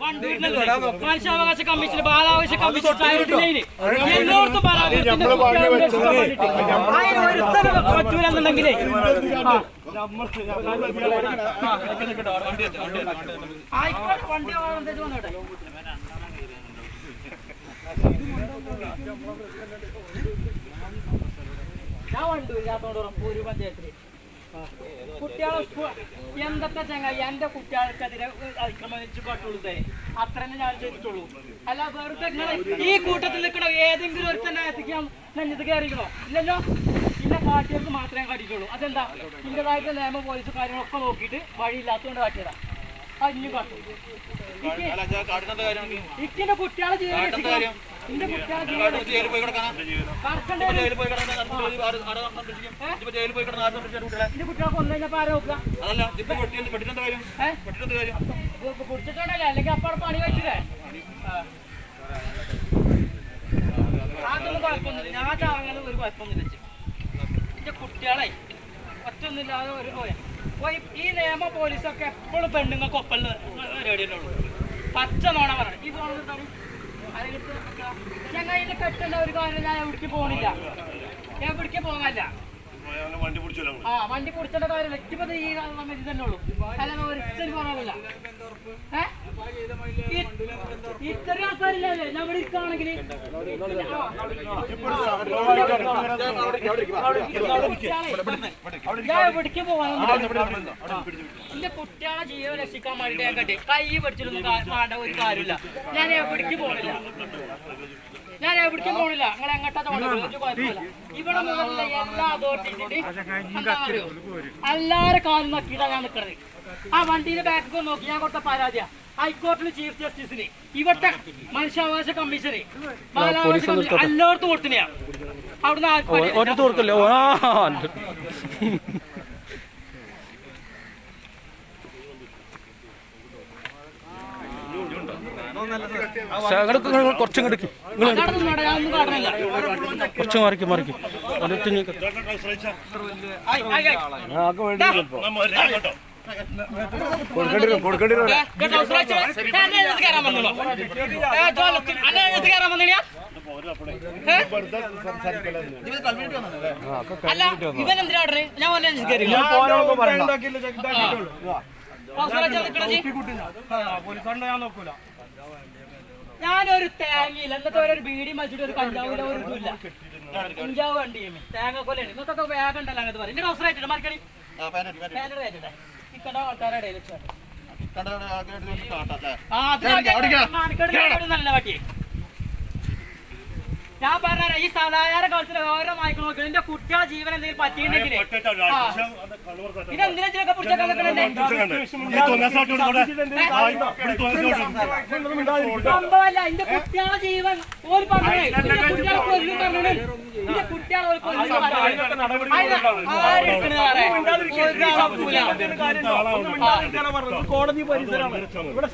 മനുഷ്യാവകാശ കമ്മീഷൻ ബാലാവകാശ കമ്മീഷൻ എല്ലായിടത്തും ബാലാവകാശത്തിന്റെ പറ്റൂലെന്നുണ്ടെങ്കിലേ. ആയിക്കോട്ടെ വണ്ടി വന്നോട്ടെ ഞാൻ വണ്ടൂർ ഇല്ലാത്തോടൊപ്പം ഒരു പഞ്ചായത്തിൽ. കുട്ടികളെ എന്തൊക്കെ ചങ്ങായി എന്റെ കുട്ടികൾക്കെതിരെ അതിക്രമിച്ച് പട്ടുള്ളൂ അത്ര തന്നെ ഞാൻ ചെയ്തിട്ടുള്ളൂ അല്ല വെറുതെ ഈ കൂട്ടത്തിൽ നിൽക്കണോ ഏതെങ്കിലും ഒരു തന്നെ എത്തിക്കാൻ നെഞ്ഞത് കയറിക്കണോ? ഇല്ലല്ലോ. ഇന്ന കാട്ടിയവർക്ക് മാത്രമേ കാട്ടിയിട്ടുള്ളൂ. അതെന്താ? ഇന്റേതായിട്ട് നിയമ പോലീസ് കാര്യങ്ങളൊക്കെ നോക്കിയിട്ട് വഴിയില്ലാത്തതുകൊണ്ട് കാട്ടിയതാ. അഞ്ഞു കാട്ടും. ഇക്കിന്റെ കുട്ടികളെ ജീവൻ അല്ലെങ്കിൽ അപ്പാടെ പണി വെച്ചില്ലേ? ആ. അതൊന്നും കുഴപ്പമൊന്നുമില്ല. ഞാൻ ചാങ്ങാനും ഒരു കുഴപ്പമൊന്നുമില്ല ചേച്ചി. എന്റെ കുട്ടികളെ ഒറ്റൊന്നുമില്ലാതെ ഒരു ഓയ ഓ, ഈ- നിയമ പോലീസൊക്കെ എപ്പോഴും പെണ്ണുങ്ങൾക്ക് ഒപ്പം പച്ച നോണ പറയണം. ഈ ഫോണിൽ ഇതിൽ കെട്ടുന്ന ഒരു കാര്യം ഞാൻ എവിടേക്ക് പോകണില്ല എവിടേക്ക് പോകാനില്ല. ആ വണ്ടി പിടിച്ചേണ്ട കാര്യം വ്യക്തിപത ഈ തന്നെ ഉള്ളൂ. അല്ലാതെ ഒരിക്കലും പറയാനില്ല ഏ? ഈ- ആൾക്കാരില്ലേ നമ്മുടെ ഇരിക്കുകയാണെങ്കിൽ എവിടേക്ക് പോകാനൊന്നും എന്റെ കുട്ടികളെ ജീവൻ രക്ഷിക്കാൻ വേണ്ടിട്ട് ഞാൻ കൈ പിടിച്ചിട്ടൊന്നും ഒരു കാര്യമില്ല ഞാൻ എവിടേക്ക് പോകണില്ല ഞാൻ എവിടേക്കും പോണില്ല നിങ്ങൾ എങ്ങോട്ടാ കുഴപ്പമില്ല ഇവിടെ എല്ലാ അതോറിറ്റീസിന്റെ എല്ലാരും കാലും നോക്കിയിട്ടാണ് ഞാൻ നിൽക്കുന്നത് ആ വണ്ടിയുടെ ബാക്കൊക്കെ നോക്കി ഞാൻ കൊടുത്ത പരാതിയാ ഹൈക്കോർട്ടിൽ ചീഫ് ജസ്റ്റിസിന്. ഇവിടുത്തെ മനുഷ്യാവകാശ കമ്മീഷന് ബാലാവകാശ കമ്മീഷൻ എല്ലായിടത്തും കൊടുത്തിനെയാ അവിടുന്ന് ആ കുറച്ചും കിടക്കി മറിക്ക് മറിക്ക്. ഞാൻ? അല്ല, ഇവൻ എന്തിനാ? ഞാൻ കയറിയില്ല. ജി? ഞാനൊരു തേങ്ങയില്ല. എന്നിട്ട് ഒരു ബീഡി മരിച്ചിട്ട് ഒരു കഞ്ചാവില്ല ഒരു ഇതുമില്ല കഞ്ചാവ് വണ്ടി തേങ്ങ കൊല്ലാണ് നിങ്ങൾക്കൊക്കെ വേഗം ഉണ്ടല്ലോ അങ്ങനത്തെ പറയും. എന്റെ അവസരമായിട്ടുണ്ട് മറിക്കണി? ഞാൻ പറഞ്ഞ ഈ സാധാരണ കൗൺസിലർ ഓരോ നായ്ക്കൾ നോക്കണം എന്റെ കുട്ടികളെ ജീവൻ എന്തെങ്കിലും പറ്റിയിട്ടുണ്ടെങ്കിൽ സംഭവമല്ല എന്റെ കുട്ടികളെ ജീവൻ ഒരു പറഞ്ഞേ കുട്ടികളെ കൊല്ലും പറഞ്ഞേ എന്റെ കുട്ടികളെ ഒരു കൊല്ലും പറഞ്ഞേ ആരെടുക്കണ ഒരാളെ പോല കോടതി പരിസരമാണ്. ഇവിടെ